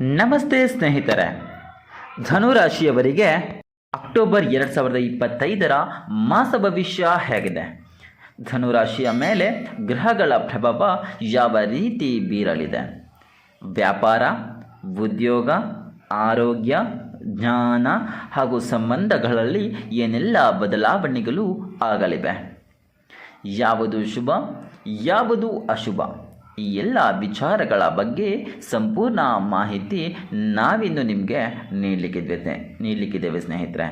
ನಮಸ್ತೆ ಸ್ನೇಹಿತರೆ. ಧನುರಾಶಿಯವರಿಗೆ ಅಕ್ಟೋಬರ್ ಎರಡು ಸಾವಿರದ ಇಪ್ಪತ್ತೈದರ ಮಾಸ ಭವಿಷ್ಯ ಹೇಗಿದೆ. ಧನುರಾಶಿಯ ಮೇಲೆ ಗ್ರಹಗಳ ಪ್ರಭಾವ ಯಾವ ರೀತಿ ಬೀರಲಿದೆ. ವ್ಯಾಪಾರ, ಉದ್ಯೋಗ, ಆರೋಗ್ಯ, ಜ್ಞಾನ ಹಾಗೂ ಸಂಬಂಧಗಳಲ್ಲಿ ಏನೆಲ್ಲ ಬದಲಾವಣೆಗಳು ಆಗಲಿವೆ. ಯಾವುದು ಶುಭ, ಯಾವುದು ಅಶುಭ? ಈ ಎಲ್ಲ ವಿಚಾರಗಳ ಬಗ್ಗೆ ಸಂಪೂರ್ಣ ಮಾಹಿತಿ ನಾವಿಂದು ನಿಮಗೆ ನೀಡಲಿಕ್ಕಿದ್ದೇವೆ ನೀಡಲಿಕ್ಕಿದ್ದೇವೆ ಸ್ನೇಹಿತರೆ.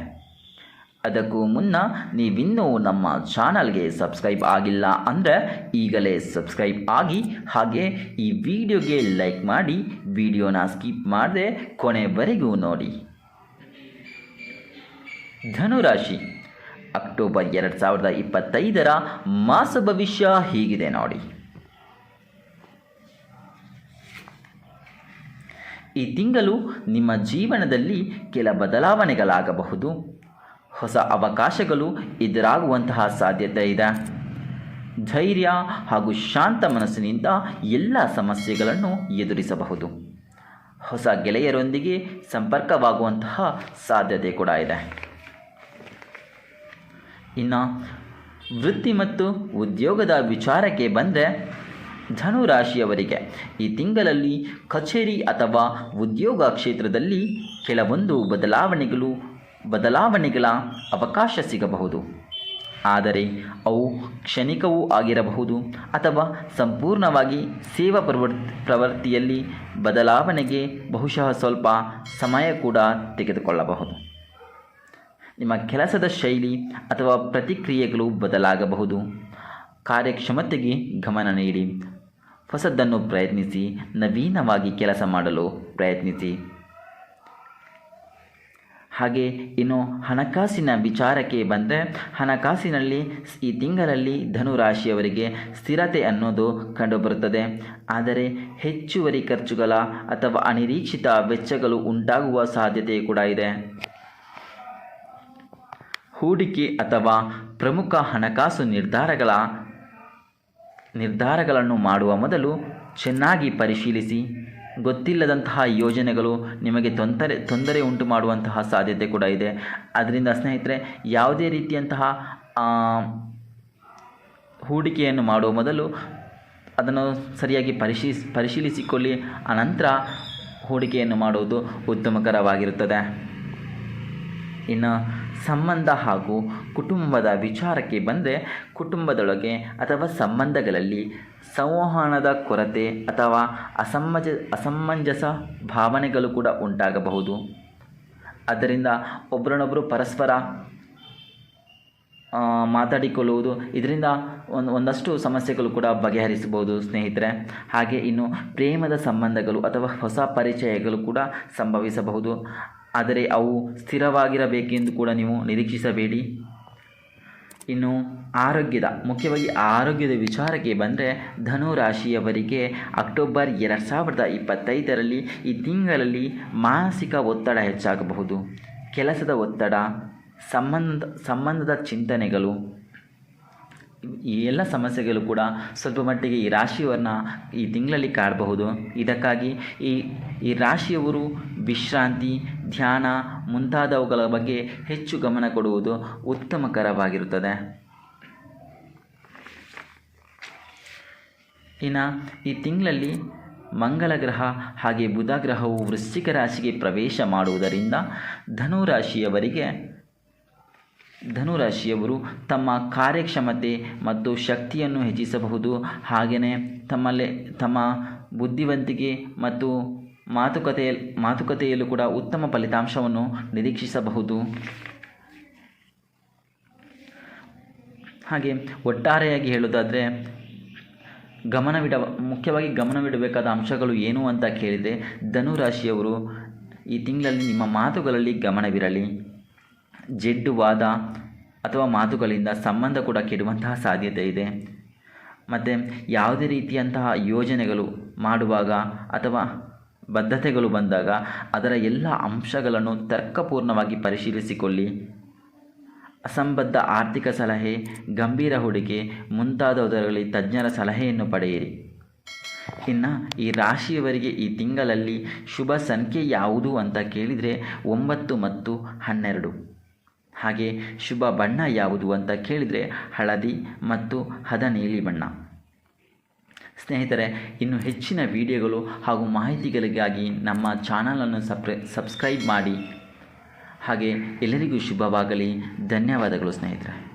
ಅದಕ್ಕೂ ಮುನ್ನ ನೀವಿನ್ನೂ ನಮ್ಮ ಚಾನಲ್ಗೆ ಸಬ್ಸ್ಕ್ರೈಬ್ ಆಗಿಲ್ಲ ಅಂದರೆ ಈಗಲೇ ಸಬ್ಸ್ಕ್ರೈಬ್ ಆಗಿ ಹಾಗೆ ಈ ವಿಡಿಯೋಗೆ ಲೈಕ್ ಮಾಡಿ ವಿಡಿಯೋನ ಸ್ಕಿಪ್ ಮಾಡದೆ ಕೊನೆವರೆಗೂ ನೋಡಿ. ಧನುರಾಶಿ, ಅಕ್ಟೋಬರ್ ಎರಡು ಸಾವಿರದ ಇಪ್ಪತ್ತೈದರ ಮಾಸ ಭವಿಷ್ಯ ಹೀಗಿದೆ ನೋಡಿ. ಈ ತಿಂಗಳು ನಿಮ್ಮ ಜೀವನದಲ್ಲಿ ಕೆಲ ಬದಲಾವಣೆಗಳಾಗಬಹುದು. ಹೊಸ ಅವಕಾಶಗಳು ಎದುರಾಗುವಂತಹ ಸಾಧ್ಯತೆ ಇದೆ. ಧೈರ್ಯ ಹಾಗೂ ಶಾಂತ ಮನಸ್ಸಿನಿಂದ ಎಲ್ಲ ಸಮಸ್ಯೆಗಳನ್ನು ಎದುರಿಸಬಹುದು. ಹೊಸ ಗೆಳೆಯರೊಂದಿಗೆ ಸಂಪರ್ಕವಾಗುವಂತಹ ಸಾಧ್ಯತೆ ಕೂಡ ಇದೆ. ಇನ್ನು ವೃತ್ತಿ ಮತ್ತು ಉದ್ಯೋಗದ ವಿಚಾರಕ್ಕೆ ಬಂದರೆ ಧನುರಾಶಿಯವರಿಗೆ. ಈ ತಿಂಗಳಲ್ಲಿ ಕಚೇರಿ ಅಥವಾ ಉದ್ಯೋಗ ಕ್ಷೇತ್ರದಲ್ಲಿ ಕೆಲವೊಂದು ಬದಲಾವಣೆಗಳು, ಬದಲಾವಣೆಗಳ ಅವಕಾಶ ಸಿಗಬಹುದು. ಆದರೆ ಅವು ಕ್ಷಣಿಕವೂ ಆಗಿರಬಹುದು ಅಥವಾ ಸಂಪೂರ್ಣವಾಗಿ ಸೇವಾ ಪ್ರವರ್, ಪ್ರವೃತ್ತಿಯಲ್ಲಿ ಬದಲಾವಣೆಗೆ ಬಹುಶಃ ಸ್ವಲ್ಪ ಸಮಯ ಕೂಡ ತೆಗೆದುಕೊಳ್ಳಬಹುದು. ನಿಮ್ಮ ಕೆಲಸದ ಶೈಲಿ ಅಥವಾ ಪ್ರತಿಕ್ರಿಯೆಗಳು ಬದಲಾಗಬಹುದು. ಕಾರ್ಯಕ್ಷಮತೆಗೆ ಗಮನ ನೀಡಿ. ಹೊಸದನ್ನು ಪ್ರಯತ್ನಿಸಿ, ನವೀನವಾಗಿ ಕೆಲಸ ಮಾಡಲು ಪ್ರಯತ್ನಿಸಿ. ಹಾಗೆ ಇನ್ನು ಹಣಕಾಸಿನ ವಿಚಾರಕ್ಕೆ ಬಂದರೆ, ಹಣಕಾಸಿನಲ್ಲಿ ಈ ತಿಂಗಳಲ್ಲಿ ಧನುರಾಶಿಯವರಿಗೆ ಸ್ಥಿರತೆ ಅನ್ನೋದು ಕಂಡುಬರುತ್ತದೆ. ಆದರೆ ಹೆಚ್ಚುವರಿ ಖರ್ಚುಗಳ ಅಥವಾ ಅನಿರೀಕ್ಷಿತ ವೆಚ್ಚಗಳು ಉಂಟಾಗುವ ಸಾಧ್ಯತೆ ಕೂಡ ಇದೆ. ಹೂಡಿಕೆ ಅಥವಾ ಪ್ರಮುಖ ಹಣಕಾಸು ನಿರ್ಧಾರಗಳ ನಿರ್ಧಾರಗಳನ್ನು ಮಾಡುವ ಮೊದಲು ಚೆನ್ನಾಗಿ ಪರಿಶೀಲಿಸಿ. ಗೊತ್ತಿಲ್ಲದಂತಹ ಯೋಜನೆಗಳು ನಿಮಗೆ ತೊಂದರೆ ತೊಂದರೆ ಉಂಟು ಮಾಡುವಂತಹ ಸಾಧ್ಯತೆ ಕೂಡ ಇದೆ. ಅದರಿಂದ ಸ್ನೇಹಿತರೆ, ಯಾವುದೇ ರೀತಿಯಂತಹ ಹೂಡಿಕೆಯನ್ನು ಮಾಡುವ ಮೊದಲು ಅದನ್ನು ಸರಿಯಾಗಿ ಪರಿಶೀಲಿಸಿ ಪರಿಶೀಲಿಸಿಕೊಳ್ಳಿ. ಅನಂತರ ಹೂಡಿಕೆಯನ್ನು ಮಾಡುವುದು ಉತ್ತಮಕರವಾಗಿರುತ್ತದೆ. ಇನ್ನು ಸಂಬಂಧ ಹಾಗೂ ಕುಟುಂಬದ ವಿಚಾರಕ್ಕೆ ಬಂದರೆ ಕುಟುಂಬದೊಳಗೆ ಅಥವಾ ಸಂಬಂಧಗಳಲ್ಲಿ ಸಂವಹನದ ಕೊರತೆ ಅಥವಾ ಅಸಮಂಜ, ಅಸಮಂಜಸ ಭಾವನೆಗಳು ಕೂಡ ಉಂಟಾಗಬಹುದು. ಅದರಿಂದ ಒಬ್ಬರನ್ನೊಬ್ಬರು ಪರಸ್ಪರ ಮಾತಾಡಿಕೊಳ್ಳುವುದು, ಇದರಿಂದ ಒಂದು, ಒಂದಷ್ಟು ಸಮಸ್ಯೆಗಳು ಕೂಡ ಬಗೆಹರಿಸಬಹುದು ಸ್ನೇಹಿತರೆ. ಹಾಗೆ ಇನ್ನು ಪ್ರೇಮದ ಸಂಬಂಧಗಳು ಅಥವಾ ಹೊಸ ಪರಿಚಯಗಳು ಕೂಡ ಸಂಭವಿಸಬಹುದು. ಆದರೆ ಅವು ಸ್ಥಿರವಾಗಿರಬೇಕೆಂದು ಕೂಡ ನೀವು ನಿರೀಕ್ಷಿಸಬೇಡಿ. ಇನ್ನು ಆರೋಗ್ಯದ, ಮುಖ್ಯವಾಗಿ ಆರೋಗ್ಯದ ವಿಚಾರಕ್ಕೆ ಬಂದರೆ ಧನು ರಾಶಿಯವರಿಗೆ ಅಕ್ಟೋಬರ್ ಎರಡು ಸಾವಿರದ ಇಪ್ಪತ್ತೈದರಲ್ಲಿ ಈ ತಿಂಗಳಲ್ಲಿ ಮಾನಸಿಕ ಒತ್ತಡ ಹೆಚ್ಚಾಗಬಹುದು. ಕೆಲಸದ ಒತ್ತಡ, ಸಂಬಂಧ, ಸಂಬಂಧದ ಚಿಂತನೆಗಳು, ಈ ಎಲ್ಲ ಸಮಸ್ಯೆಗಳು ಕೂಡ ಸ್ವಲ್ಪ ಮಟ್ಟಿಗೆ ಈ ರಾಶಿಯವರನ್ನ ಈ ತಿಂಗಳಲ್ಲಿ ಕಾಡಬಹುದು. ಇದಕ್ಕಾಗಿ ಈ ಈ ರಾಶಿಯವರು ವಿಶ್ರಾಂತಿ ಧ್ಯಾನ ಮುಂತಾದವುಗಳ ಬಗ್ಗೆ ಹೆಚ್ಚು ಗಮನ ಕೊಡುವುದು ಉತ್ತಮಕರವಾಗಿರುತ್ತದೆ. ಇನ್ನು ಈ ತಿಂಗಳಲ್ಲಿ ಮಂಗಳ ಗ್ರಹ ಹಾಗೆ ಬುಧ ಗ್ರಹವು ವೃಶ್ಚಿಕ ರಾಶಿಗೆ ಪ್ರವೇಶ ಮಾಡುವುದರಿಂದ ಧನುರಾಶಿಯವರಿಗೆ, ಧನುರಾಶಿಯವರು ತಮ್ಮ ಕಾರ್ಯಕ್ಷಮತೆ ಮತ್ತು ಶಕ್ತಿಯನ್ನು ಹೆಚ್ಚಿಸಬಹುದು. ಹಾಗೆಯೇ ತಮ್ಮಲ್ಲೇ, ತಮ್ಮ ಬುದ್ಧಿವಂತಿಕೆ ಮತ್ತು ಮಾತುಕತೆಯ, ಮಾತುಕತೆಯಲ್ಲೂ ಕೂಡ ಉತ್ತಮ ಫಲಿತಾಂಶವನ್ನು ನಿರೀಕ್ಷಿಸಬಹುದು. ಹಾಗೆ ಒಟ್ಟಾರೆಯಾಗಿ ಹೇಳೋದಾದರೆ ಗಮನವಿಡ, ಮುಖ್ಯವಾಗಿ ಗಮನವಿಡಬೇಕಾದ ಅಂಶಗಳು ಏನು ಅಂತ ಕೇಳಿದರೆ, ಧನುರಾಶಿಯವರು ಈ ತಿಂಗಳಲ್ಲಿ ನಿಮ್ಮ ಮಾತುಗಳಲ್ಲಿ ಗಮನವಿರಲಿ. ಜೆಡ್ಡು ವಾದ ಅಥವಾ ಮಾತುಗಳಿಂದ ಸಂಬಂಧ ಕೂಡ ಕೆಡುವಂತಹ ಸಾಧ್ಯತೆ ಇದೆ. ಮತ್ತು ಯಾವುದೇ ರೀತಿಯಂತಹ ಯೋಜನೆಗಳು ಮಾಡುವಾಗ ಅಥವಾ ಬದ್ಧತೆಗಳು ಬಂದಾಗ ಅದರ ಎಲ್ಲ ಅಂಶಗಳನ್ನು ತರ್ಕಪೂರ್ಣವಾಗಿ ಪರಿಶೀಲಿಸಿಕೊಳ್ಳಿ. ಅಸಂಬದ್ಧ ಆರ್ಥಿಕ ಸಲಹೆ, ಗಂಭೀರ ಹೂಡಿಕೆ ಮುಂತಾದವುದರಲ್ಲಿ ತಜ್ಞರ ಸಲಹೆಯನ್ನು ಪಡೆಯಿರಿ. ಇನ್ನು ಈ ರಾಶಿಯವರಿಗೆ ಈ ತಿಂಗಳಲ್ಲಿ ಶುಭ ಸಂಖ್ಯೆ ಯಾವುದು ಅಂತ ಕೇಳಿದರೆ ಒಂಬತ್ತು ಮತ್ತು ಹನ್ನೆರಡು. ಹಾಗೆ ಶುಭ ಬಣ್ಣ ಯಾವುದು ಅಂತ ಕೇಳಿದರೆ ಹಳದಿ ಮತ್ತು ಹದ ನೀಲಿ ಬಣ್ಣ. ಸ್ನೇಹಿತರೆ, ಇನ್ನು ಹೆಚ್ಚಿನ ವಿಡಿಯೋಗಳು ಹಾಗೂ ಮಾಹಿತಿಗಳಿಗಾಗಿ ನಮ್ಮ ಚಾನಲನ್ನು ಸಪ್ರೆ, ಸಬ್ಸ್ಕ್ರೈಬ್ ಮಾಡಿ. ಹಾಗೆ ಎಲ್ಲರಿಗೂ ಶುಭವಾಗಲಿ. ಧನ್ಯವಾದಗಳು ಸ್ನೇಹಿತರೆ.